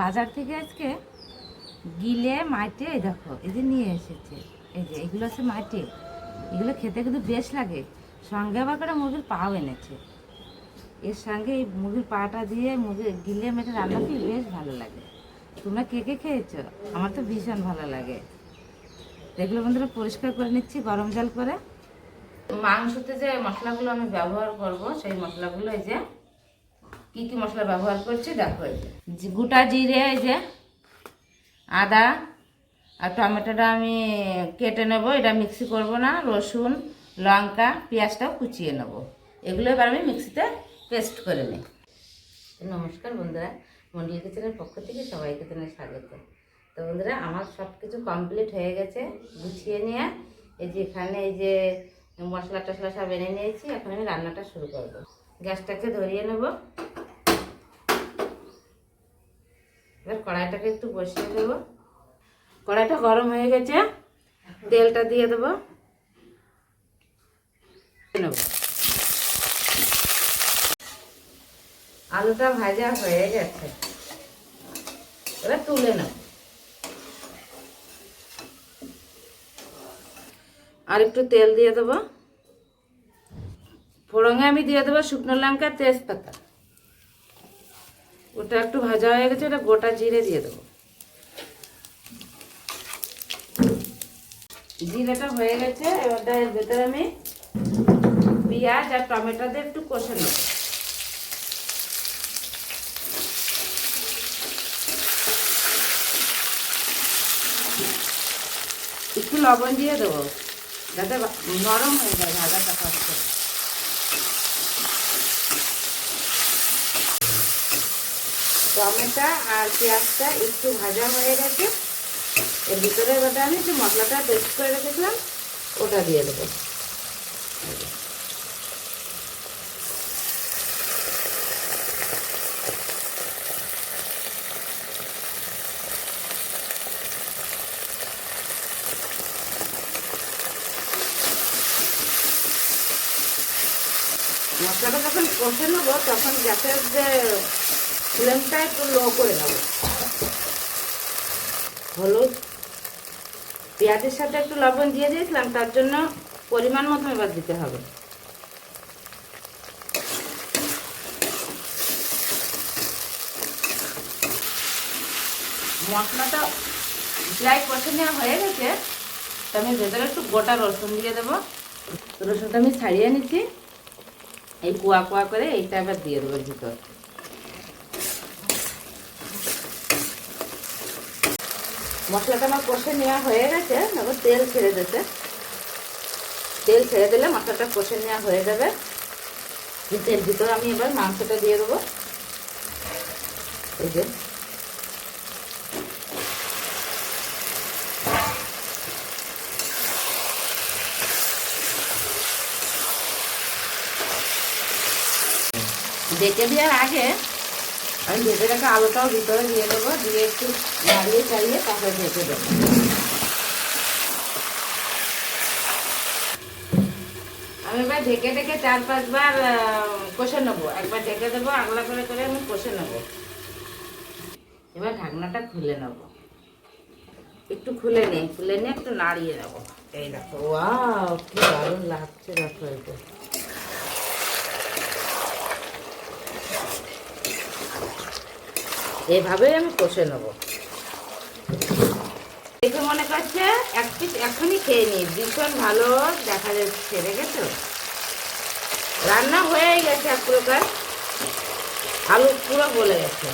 বাজার থেকে আজকে গিলে, মাটে দেখো, এই যে নিয়ে এসেছে। এই যে, এগুলো হচ্ছে মাটে। এগুলো খেতে কিন্তু বেশ লাগে। সঙ্গে আবার করে মুরগির পাও এনেছে। এর সঙ্গে এই মুরগির পাটা দিয়ে মুরগি গিলে, মেটে রান্না কি বেশ ভালো লাগে। তোমরা কে কে খেয়েছো? আমার তো ভীষণ ভালো লাগে। এগুলো বন্ধুরা, পরিষ্কার করে নিচ্ছি, গরম জল করে। মাংসতে যে মশলাগুলো আমি ব্যবহার করব, সেই মশলাগুলো এই যে কি কি মশলা ব্যবহার করছি দেখো এই যে। গোটা জিরে এই যে আদা আর টমেটোটা আমি কেটে নেব এটা মিক্সি করব না রসুন লঙ্কা পেঁয়াজটাও কুচিয়ে নেব। এগুলো এবার আমি মিক্সিতে পেস্ট করে নিই। নমস্কার বন্ধুরা মন্ডল কিচেনের পক্ষ থেকে সবাইকে জানাই স্বাগত। তো বন্ধুরা আমার সব কিছু কমপ্লিট হয়ে গেছে গুছিয়ে নিয়ে এই যে এখানে এই যে মশলা টশলা সব এনে নিয়েছি এখন আমি রান্নাটা শুরু করব। গ্যাসটাকে ধরিয়ে নেব। এবার কড়াইটাকে একটু বসিয়ে দেব। কড়াইটা গরম হয়ে গেছে, তেলটা দিয়ে দেবো। আলুটা ভাজা হয়ে গেছে। এবার তুলে নেব। আর একটু তেল দিয়ে দেবো। ফোড়ঙে আমি দিয়ে দেবো শুকনো লঙ্কা তেজপাতা। ওটা একটু ভাজা হয়ে গেছে ওটা গোটা জিরে দিয়ে দেবো। জিরেটা হয়ে গেছে এবারটা এর ভেতরে আমি পেঁয়াজ আর টমেটো দিয়ে একটু কষে নেব। একটু লবণ দিয়ে দেবো, যাতে নরম হয়ে যায় ভাজাটা ফার্স্ট টমেটো আর পেঁয়াজটা একটু ভাজা হয়ে গেছে। এর ভিতরে এবার আমি যে মশলাটা পেস্ট করে রেখেছিলাম, ওটা দিয়ে দেবো। মশলাটা যখন কষে নেব, তখন গ্যাসের যে ফ্লেমটা একটু লো করে নেব। হলুদ। পেঁয়াজের সাথে একটু লবণ দিয়ে দিয়েছিলাম, তার জন্য পরিমাণ মতো এবার দিতে হবে। মশলাটা প্রায় কষে নেওয়া হয়ে গেছে আমি ভেতরে একটু গোটা রসুন দিয়ে দেবো। রসুনটা আমি ছাড়িয়ে নিচ্ছি। এই কুয়া কুয়া করে এইটা এবার দিয়ে দেবো ভিতর। মশলাটা আমার কষে নেওয়া হয়ে গেছে এবার তেল ছেড়ে দিতে। তেল ছেড়ে দিলে মশলাটা কষে নেওয়া হয়ে যাবে। এর ভিতরে আমি এবার মাংসটা দিয়ে দেবো। এই যে। ডেকে দেওয়ার আগে আমি ভেজে রাখা আলুটাও ভিতরে দিয়ে দেবো, দিয়ে একটু নাড়িয়ে চাড়িয়ে তারপরে ঢেকে দেবো। আমি এবার ঢেকে ঢেকে চার পাঁচবার কষে নেব। একবার ঢেকে দেবো আগলা করে করে আমি কষে নেব। এবার ঢাকনাটা খুলে নেব। একটু খুলে নিই খুলে নিয়ে একটু নাড়িয়ে নেব। এই দেখো, ওয়াও, কি দারুণ লাগছে দেখো এটা এভাবেই আমি কষে নেব। দেখে মনে করছে এক পিস এখনই খেয়ে নিই, ভীষণ ভালো দেখা যাচ্ছে, দেখেছ? রান্না হয়ে গেছে এক প্রকার। আলু পুরো গলে গেছে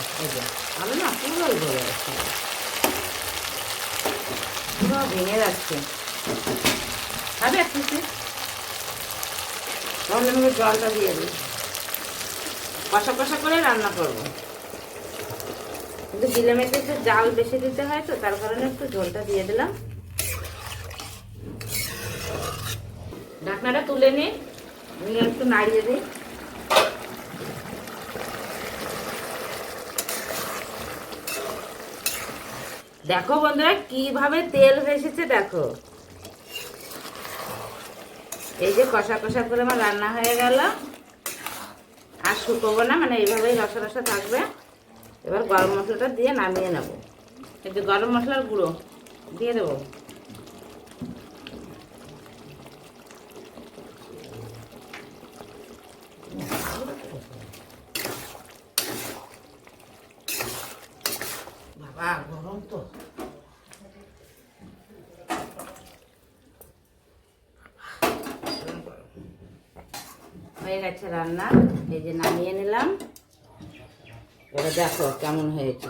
আলু না পুরো গলে গেছে। পুরো ভেঙে যাচ্ছে। হবে এক পিস? তাহলে জলটা দিয়ে দিই। কষা কষা করে রান্না করব। কিন্তু গিলামেতে একটু জাল বেশি দিতে হয় তো, তার কারণে একটু ঝোলটা দিয়ে দিলাম। ঢাকনাটা তুলে নিই নিয়ে একটু নাড়িয়ে দিই। দেখো বন্ধুরা, কীভাবে তেল ভেসেছে দেখো। এই যে কষা কষা করে আমার রান্না হয়ে গেল। আর শুকোবো না মানে এইভাবেই রসা রসা থাকবে। এবার গরম মশলাটা দিয়ে নামিয়ে নেব। এই যে গরম মশলার গুঁড়ো দিয়ে দেবো। বাবা গরম তো। হয়ে গেছে রান্না। এই যে নামিয়ে নিলাম। এবার দেখো কেমন হয়েছে।